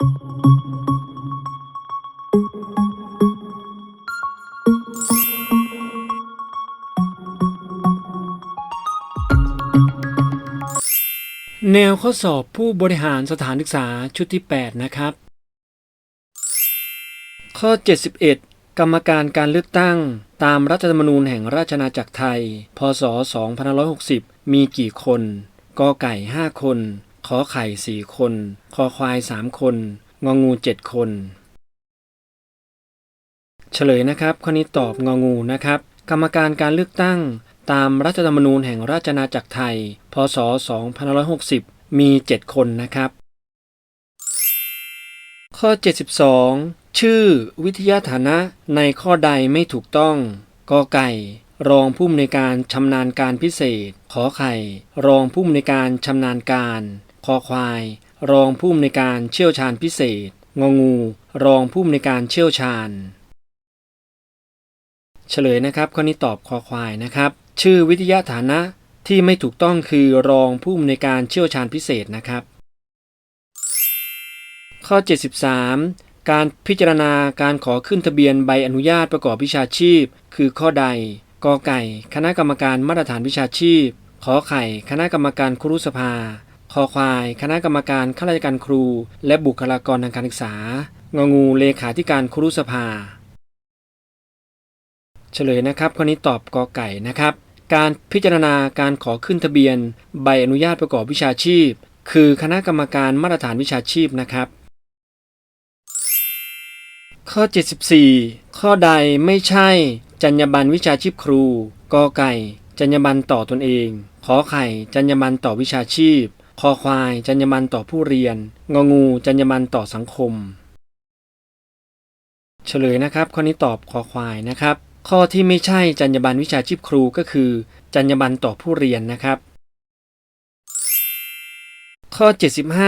แนวข้อสอบผู้บริหารสถานศึกษาชุดที่ 8 นะครับ ข้อ 71 กรรมการการเลือกตั้ง ตามรัฐธรรมนูญแห่งราชอาจักรไทย พศ 2560 มีกี่คน กไก่ 5 คน ขอไข่4คน คอควาย3คน งองู7คน เฉลยนะครับข้อนี้ตอบงองูนะครับ กรรมการการเลือกตั้ง ตามรัฐธรรมนูญแห่งราชอาณาจักรไทย พศ 2560 มี 7 คนนะครับ ข้อ 72 ชื่อวิทยาฐานะในข้อใดไม่ถูกต้องกอไก่รองผู้อำนวยการชำนาญการพิเศษ ขอไข่ รองผู้อำนวยการชำนาญการ คอควาย รองผู้อำนวยการเชี่ยวชาญพิเศษ งองู รองผู้อำนวยการเชี่ยวชาญ เฉลยนะครับข้อนี้ตอบคอควายนะครับ ชื่อวิทยาฐานะที่ไม่ถูกต้องคือรองผู้อำนวยการเชี่ยวชาญพิเศษนะครับ ข้อ 73 การพิจารณาการขอขึ้นทะเบียนใบอนุญาตประกอบวิชาชีพ คือข้อใดกอไก่ คณะกรรมการมาตรฐานวิชาชีพ ขอไข่ คณะกรรมการครุสภา คอควาย คณะกรรมการข้าราชการครู และบุคลากรทางการศึกษา งองูเลขาธิการครุสภา เฉลยนะครับข้อนี้ตอบกอไก่นะครับ การพิจารณาการขอขึ้นทะเบียน ใบอนุญาตประกอบวิชาชีพ คือคณะกรรมการมาตรฐานวิชาชีพนะครับ ข้อ 74 ข้อใดไม่ใช่ จรรยาบรรณวิชาชีพครูกอไก่ จรรยาบรรณต่อตนเอง ขอไข่ จรรยาบรรณต่อวิชาชีพ คอควายจรรยาบรรณต่อผู้เรียน งองูจรรยาบรรณต่อสังคม เฉลยนะครับ ข้อนี้ตอบคอควายนะครับ ข้อที่ไม่ใช่จรรยาบรรณวิชาชีพครูก็คือ จรรยาบรรณต่อผู้เรียนนะครับ ข้อ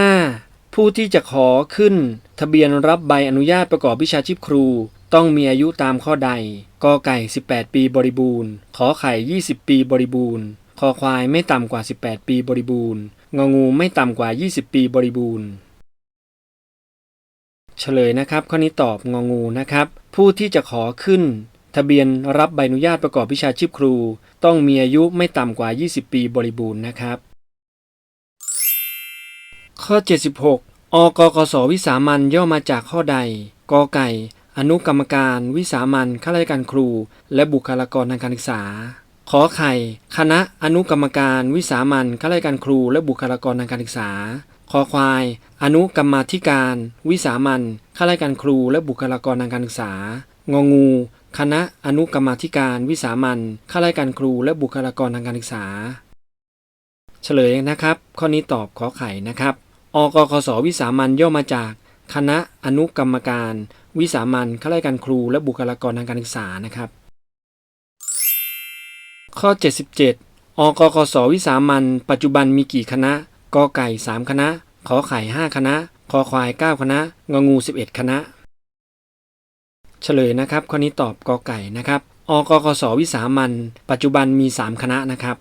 75 ผู้ที่จะขอขึ้น ทะเบียนรับใบอนุญาตประกอบวิชาชีพครู ต้องมีอายุตามข้อใดกอไก่ 18 ปีบริบูรณ์ ขอไข่ 20 ปีบริบูรณ์คอควายไม่ต่ำกว่า 18 ปีบริบูรณ์ งองูไม่ต่ำกว่า 20 ปีบริบูรณ์ เฉลยนะครับ ข้อนี้ตอบงองูนะครับ ผู้ที่จะขอขึ้น ทะเบียนรับใบอนุญาตประกอบวิชาชีพครู ต้องมีอายุไม่ต่ำกว่า 20 ปีบริบูรณ์นะครับ ข้อ 76 อกกสวิสามันย่อมาจากข้อใดกไก่ อนุกรรมการ วิสามันข้าราชการครู และบุคลากรทางการศึกษา ขอไข่ คณะอนุกรรมการวิสามันข้าราชการครูและบุคลากรทางการศึกษา คอควาย อนุกรรมาธิการ วิสามันข้าราชการครูและบุคลากรทางการศึกษางองู คณะอนุกรรมาธิการวิสามันข้าราชการครูและบุคลากรทางการศึกษา เฉลยนะครับ ข้อนี้ตอบขอไข่นะครับอกกสวิสามันย่อมาจาก คณะอนุกรรมการ วิสามันข้าราชการครูและบุคลากรทางการศึกษานะครับ ข้อ 77 อกกสวิสามันปัจจุบันมีกี่คณะกอไก่ 3 คณะ ขอไข่ 5 คณะ คอควาย 9 คณะ งงู 11 คณะ เฉลยนะครับ ข้อนี้ตอบกอไก่นะครับ อกกสวิสามันปัจจุบันมี 3 คณะนะครับ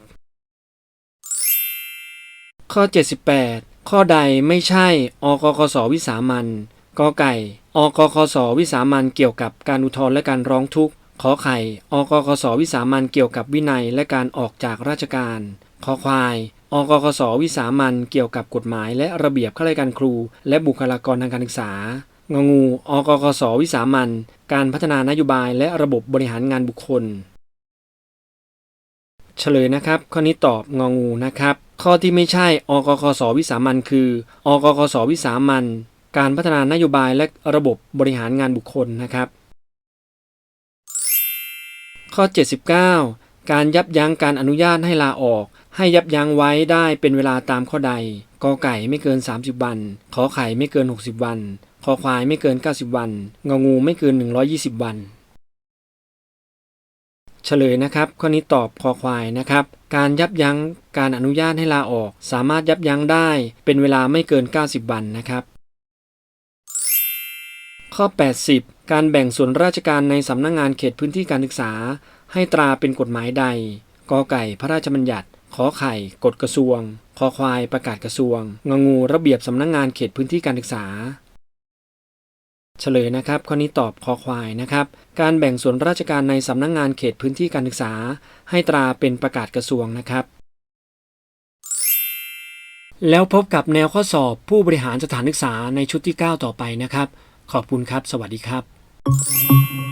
ข้อ 78 ข้อใดไม่ใช่ อกกสวิสามันกอไก่ อกกสวิสามันเกี่ยวกับการอุทธรณ์และการร้องทุกข์ ขอไข่อกกสวิสามันเกี่ยวกับวินัยและการออกจากราชการขอควายอกกสวิสามันเกี่ยวกับกฎหมาย และระเบียบข้าราชการครู และบุคลากรทางการศึกษางงูอกกสวิสามันการพัฒนานโยบายและระบบบริหารงานบุคคล เฉลยนะครับ ข้อนี้ตอบงงูนะครับ ข้อที่ไม่ใช่อกกสวิสามันคืออกกสวิสามันการพัฒนานโยบายและระบบบริหารงานบุคคลนะครับ ข้อ 79 การยับยั้งการอนุญาตให้ลาออก ให้ยับยั้งไว้ได้เป็นเวลาตามข้อใดกอไก่ไม่เกิน 30 วัน ขอไข่ไม่เกิน 60 วัน คอควายไม่เกิน 90 วัน งองูไม่เกิน 120 วัน เฉลยนะครับ ข้อนี้ตอบคอควายนะครับ การยับยั้งการอนุญาตให้ลาออก สามารถยับยั้งได้เป็นเวลาไม่เกิน 90 วันนะครับ ข้อ 80 การแบ่งส่วนราชการในสำนักงงานเขตพื้นที่การศึกษา ให้ตราเป็นกฎหมายใดกอไก่พระราชบัญญัติขอไข่กฎกระทรวงคอควายประกาศกระทรวงงงูระเบียบสำนักงงานเขตพื้นที่การศึกษา เฉลยนะครับข้อนี้ตอบคอควายนะครับ การแบ่งส่วนราชการในสำนักงงานเขตพื้นที่การศึกษา ให้ตราเป็นประกาศกระทรวงนะครับ แล้วพบกับแนวข้อสอบผู้บริหารสถานศึกษาในชุดที่ 9 ต่อไปนะครับ ขอบคุณครับ สวัสดีครับ Música